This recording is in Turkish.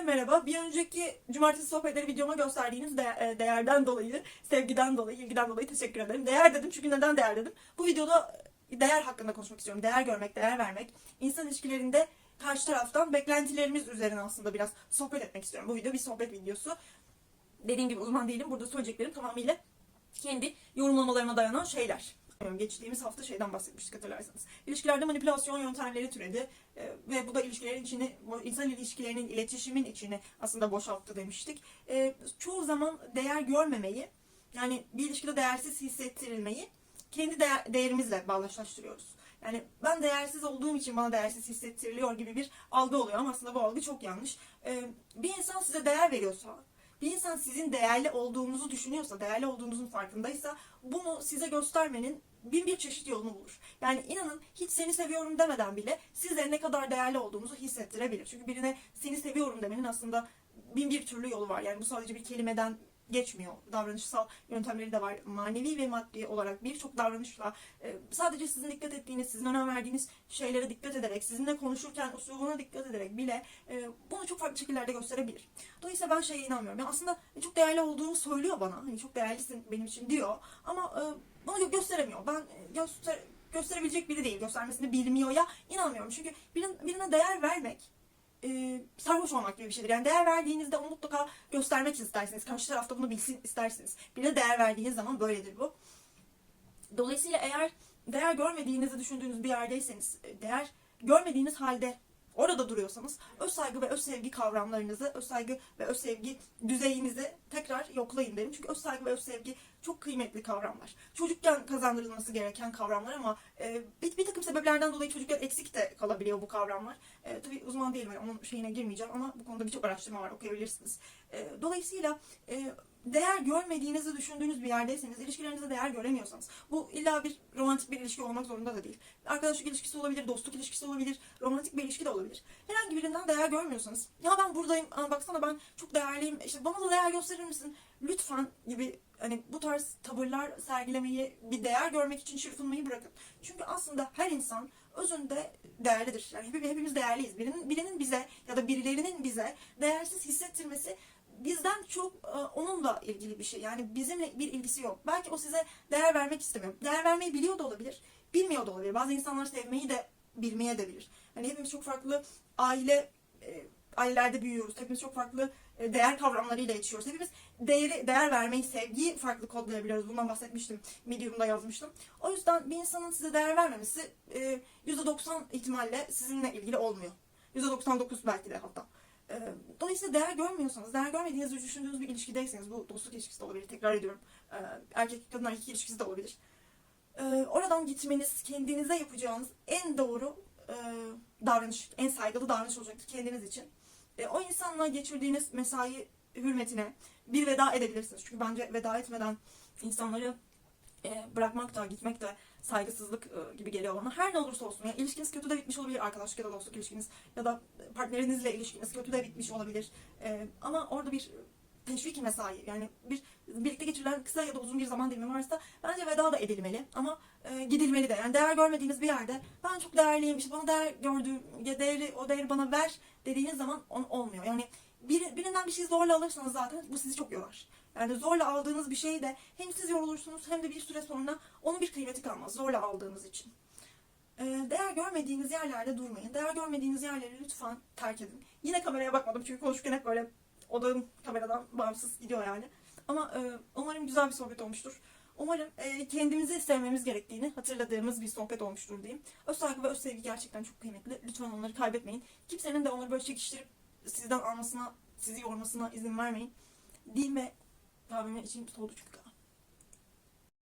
Herkese merhaba. Bir önceki cumartesi sohbetleri videoma gösterdiğiniz de- e, değerden dolayı, sevgiden dolayı, ilgiden dolayı teşekkür ederim. Değer dedim çünkü neden değer dedim? Bu videoda değer hakkında konuşmak istiyorum. Değer görmek, değer vermek. İnsan ilişkilerinde karşı taraftan beklentilerimiz üzerine aslında biraz sohbet etmek istiyorum. Bu video bir sohbet videosu. Dediğim gibi uzman değilim. Burada söyleyeceklerim tamamıyla kendi yorumlamalarıma dayanan şeyler. Geçtiğimiz hafta şeyden bahsetmiştik hatırlarsanız. İlişkilerde manipülasyon yöntemleri türedi Ee, ve bu da ilişkilerin içini, insan ilişkilerinin, iletişimin içini aslında boşalttı demiştik. Ee, çoğu zaman değer görmemeyi, yani bir ilişkide değersiz hissettirilmeyi kendi değer, değerimizle bağdaşlaştırıyoruz. Yani ben değersiz olduğum için bana değersiz hissettiriliyor gibi bir algı oluyor ama aslında bu algı çok yanlış. Ee, bir insan size değer veriyorsa, bir insan sizin değerli olduğunuzu düşünüyorsa, değerli olduğunuzun farkındaysa bunu size göstermenin bin bir çeşit yolunu bulur. Yani inanın hiç seni seviyorum demeden bile size ne kadar değerli olduğunuzu hissettirebilir. Çünkü birine seni seviyorum demenin aslında bin bir türlü yolu var. Yani bu sadece bir kelimeden geçmiyor. Davranışsal yöntemleri de var. Manevi ve maddi olarak birçok davranışla e, sadece sizin dikkat ettiğiniz, sizin önem verdiğiniz şeylere dikkat ederek, sizinle konuşurken usuluna dikkat ederek bile e, bunu çok farklı şekillerde gösterebilir. Dolayısıyla ben şeye inanmıyorum. Yani aslında çok değerli olduğunu söylüyor bana. Hani çok değerlisin benim için diyor. Ama e, gö- gösteremiyor. Ben göster gösterebilecek biri değil. Göstermesini bilmiyor ya inanmıyorum. Çünkü birine, birine değer vermek e, sarhoş olmak gibi bir şeydir. Yani değer verdiğinizde onu mutlaka göstermek istersiniz. Karşı tarafta bunu bilsin istersiniz. Birine değer verdiğiniz zaman böyledir bu. Dolayısıyla eğer değer görmediğinizi düşündüğünüz bir yerdeyseniz, değer görmediğiniz halde orada duruyorsanız öz saygı ve öz sevgi kavramlarınızı, öz saygı ve öz sevgi düzeyinizi tekrar yoklayın derim. Çünkü öz saygı ve öz sevgi çok kıymetli kavramlar. Çocukken kazandırılması gereken kavramlar ama e, bir, bir sebeplerden dolayı çocukken eksik de kalabiliyor bu kavramlar. E, tabii uzman değilim, yani onun şeyine girmeyeceğim ama bu konuda birçok araştırma var, okuyabilirsiniz. E, dolayısıyla e, değer görmediğinizi düşündüğünüz bir yerdeyseniz, ilişkilerinize değer göremiyorsanız, bu illa bir romantik bir ilişki olmak zorunda da değil. Arkadaşlık ilişkisi olabilir, dostluk ilişkisi olabilir, romantik bir ilişki de olabilir. Herhangi birinden değer görmüyorsanız, ya ben buradayım, baksana ben çok değerliyim, işte bana da değer gösterir misin? Lütfen gibi hani bu tarz tavırlar sergilemeyi, bir değer görmek için çırpınmayı bırakın. Çünkü aslında her insan özünde değerlidir. Yani hepimiz, değerliyiz. Birinin, birinin bize ya da birilerinin bize değersiz hissettirmesi bizden çok e, onunla ilgili bir şey. Yani bizimle bir ilgisi yok. Belki o size değer vermek istemiyor. Değer vermeyi biliyor da olabilir, bilmiyor da olabilir. Bazı insanlar sevmeyi de bilmeye de bilir. Hani hepimiz çok farklı aile ailelerde büyüyoruz. Hepimiz çok farklı e, değer kavramlarıyla yetişiyoruz. Hepimiz değeri, değer vermeyi, sevgiyi farklı kodlayabiliyoruz. Bundan bahsetmiştim. Medium'da yazmıştım. O yüzden bir insanın size değer vermemesi e, %90 ihtimalle sizinle ilgili olmuyor. %99 belki de hatta. E, Dolayısıyla değer görmüyorsanız, değer görmediğinizi düşündüğünüz bir ilişkideyseniz, bu dostluk ilişkisi de olabilir, tekrar ediyorum. E, Erkek kadın erkek ilişkisi de olabilir. E, Oradan gitmeniz, kendinize yapacağınız en doğru e, davranış, en saygılı davranış olacaktır kendiniz için. E, O insanla geçirdiğiniz mesai hürmetine bir veda edebilirsiniz. Çünkü bence veda etmeden insanları e, bırakmak da gitmek de saygısızlık e, gibi geliyor bana. Her ne olursa olsun. Yani ilişkiniz kötü de bitmiş olabilir. Arkadaşlık ya da dostluk ilişkiniz ya da partnerinizle ilişkiniz kötü de bitmiş olabilir. E, ama orada bir teşvik mesai yani bir birlikte geçirilen kısa ya da uzun bir zaman dilimi varsa bence veda da edilmeli ama e, gidilmeli de. Yani değer görmediğiniz bir yerde ben çok değerliyim işte bana değer gördüğüm ya değeri o değeri bana ver dediğiniz zaman on, olmuyor. Yani bir, birinden bir şey zorla alırsanız zaten bu sizi çok yorar. Yani zorla aldığınız bir şey de hem siz yorulursunuz hem de bir süre sonra onun bir kıymeti kalmaz zorla aldığınız için. Ee, değer görmediğiniz yerlerde durmayın. Değer görmediğiniz yerleri lütfen terk edin. Yine kameraya bakmadım çünkü konuşurken hep böyle odağım kameradan bağımsız gidiyor yani. Ama e, umarım güzel bir sohbet olmuştur. Umarım e, kendimizi sevmemiz gerektiğini hatırladığımız bir sohbet olmuştur diyeyim. Öz saygı ve öz sevgi gerçekten çok kıymetli. Lütfen onları kaybetmeyin. Kimsenin de onları böyle çekiştirip sizden almasına, sizi yormasına izin vermeyin. Diyeyim ve kahvemi içeyim soğudu çünkü.